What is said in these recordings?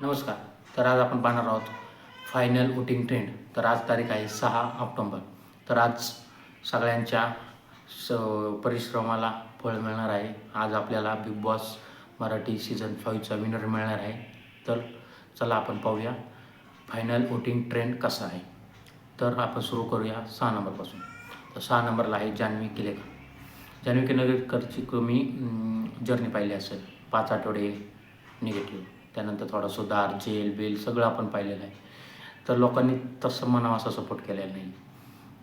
नमस्कार तर आज आपण पाहणार आहोत फायनल वोटिंग ट्रेंड तर आज तारीख आहे सहा ऑक्टोंबर. तर आज सगळ्यांच्या स परिश्रमाला फळ मिळणार आहे. आज आपल्याला बिग बॉस मराठी सीझन फाईव्हचा विनर मिळणार आहे. तर चला आपण पाहूया फायनल वोटिंग ट्रेंड कसा आहे. तर आपण सुरू करूया सहा नंबरपासून. तर सहा नंबरला आहे जान्हवी किलेकर जान्हवी किलेकरची कमी जर्नी पाहिली असेल. पाच आठवडे निगेटिव्ह त्यानंतर थोडा सुधार जेल बेल सगळं आपण पाहिलेलं आहे. तर लोकांनी तसं म्हणावं असा सपोर्ट केलेला नाही.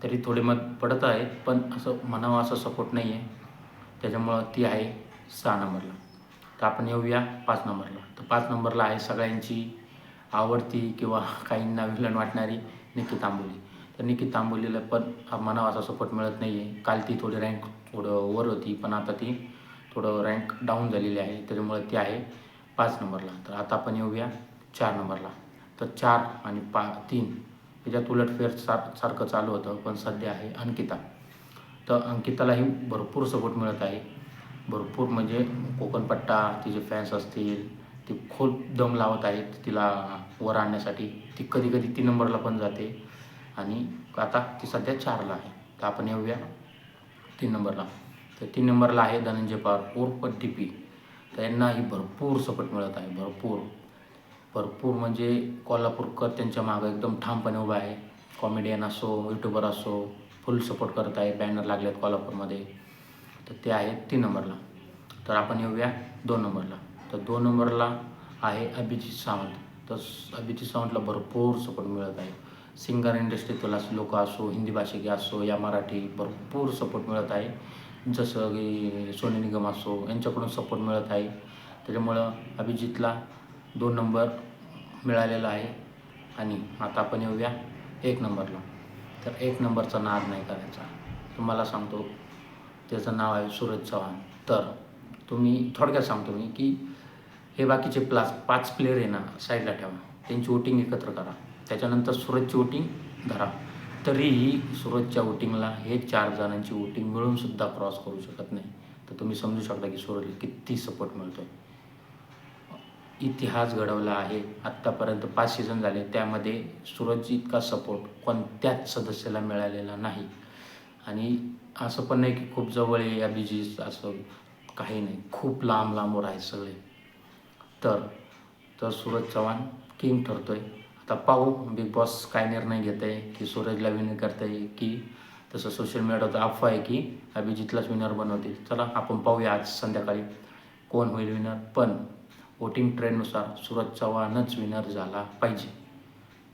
तरी थोडे मत पडत आहेत पण असं म्हणावं असा सपोर्ट नाही आहे त्याच्यामुळं ती आहे सहा नंबरला. तर आपण येऊया पाच नंबरला. तर पाच नंबरला आहे सगळ्यांची आवडती किंवा काहींना विलन वाटणारी निकी तांबोली. तर निकी तांबोलीला पण म्हणावा असा सपोर्ट मिळत नाही आहे काल ती थोडी रँक थोडं वर होती पण आता ती थोडं रँक डाऊन झालेली आहे. त्याच्यामुळे ती आहे. पाच नंबरला. तर आता आपण येऊया चार नंबरला. तर चार आणि पा तीन. त्याच्यात उलटफेर सार सारखं चालू होतं पण सध्या आहे अंकिता. तर अंकितालाही भरपूर सपोर्ट मिळत आहे. भरपूर म्हणजे कोकणपट्टा तिचे फॅन्स असतील ती खूप दम लावत आहेत तिला वर आणण्यासाठी. ती कधी कधी तीन नंबरला पण जाते. आणि आता ती सध्या चारला आहे. तर आपण येऊया तीन नंबरला. तर तीन नंबरला आहे धनंजय पवार उर्फ डी पी तर यांनाही भरपूर सपोर्ट मिळत आहे भरपूर. भरपूर म्हणजे कोल्हापूरकर त्यांच्या मागं एकदम ठामपणे उभा आहे. कॉमेडियन असो यूट्यूबर असो फुल सपोर्ट करत आहे बॅनर लागले आहेत कोल्हापूरमध्ये. तर ते आहेत तीन नंबरला. तर आपण येऊया दोन नंबरला. तर दोन नंबरला आहे अभिजित सावंत. तर अभिजित सावंतला भरपूर सपोर्ट मिळत आहे. सिंगर इंडस्ट्रीतील असो लोक असो हिंदी भाषिक असो या मराठी भरपूर सपोर्ट मिळत आहे. जसं की सोनी निगम असो यांच्याकडून सपोर्ट मिळत आहे. त्याच्यामुळं अभिजितला दोन नंबर मिळालेला आहे. आणि आता आपण येऊया एक नंबरला तर एक नंबरचा नाद नाही करायचा. तुम्हाला सांगतो त्याचं नाव आहे सूरज चव्हाण. तर तुम्ही थोडक्यात सांगतो मी की हे बाकीचे प्लास पाच प्लेयर आहे ना साईडला ठेवा. त्यांची वोटिंग एकत्र करा. त्याच्यानंतर सूरजची वोटिंग धरा. तरीही सूरजच्या वोटिंगला हे चार जणांची वोटिंग मिळून सुद्धा क्रॉस करू शकत नाही. तर तुम्ही समजू शकता की सूरजला किती सपोर्ट मिळतो इतिहास घडवला आहे. आत्तापर्यंत पाच सीझन झाले. त्यामध्ये सूरज इतका सपोर्ट कोणत्याच सदस्याला मिळालेला नाही. आणि असं पण नाही की खूप जवळ आहे या अभिजित असं काही नाही. खूप लांब लांबवर आहे सगळे. तर तर सूरज चव्हाण किंग ठरतोय. आता पाहू बिग बॉस काय निर्णय घेत आहे की सूरजला विनर करता येईल की तसं सोशल मीडियावर अफवा आहे की अभिजितलाच विनर बनवतील. चला आपण पाहूया आज संध्याकाळी कोण होईल विनर पण वोटिंग ट्रेंडनुसार सूरज चव्हाणच विनर झाला पाहिजे.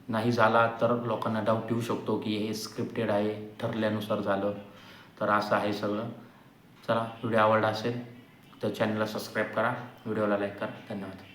नाही झाला तर लोकांना डाऊट येऊ शकतो की हे स्क्रिप्टेड आहे ठरल्यानुसार झालं. तर असं आहे सगळं. चला व्हिडिओ आवडला असेल तर चॅनलला सबस्क्राईब करा. व्हिडिओला लाईक करा. धन्यवाद.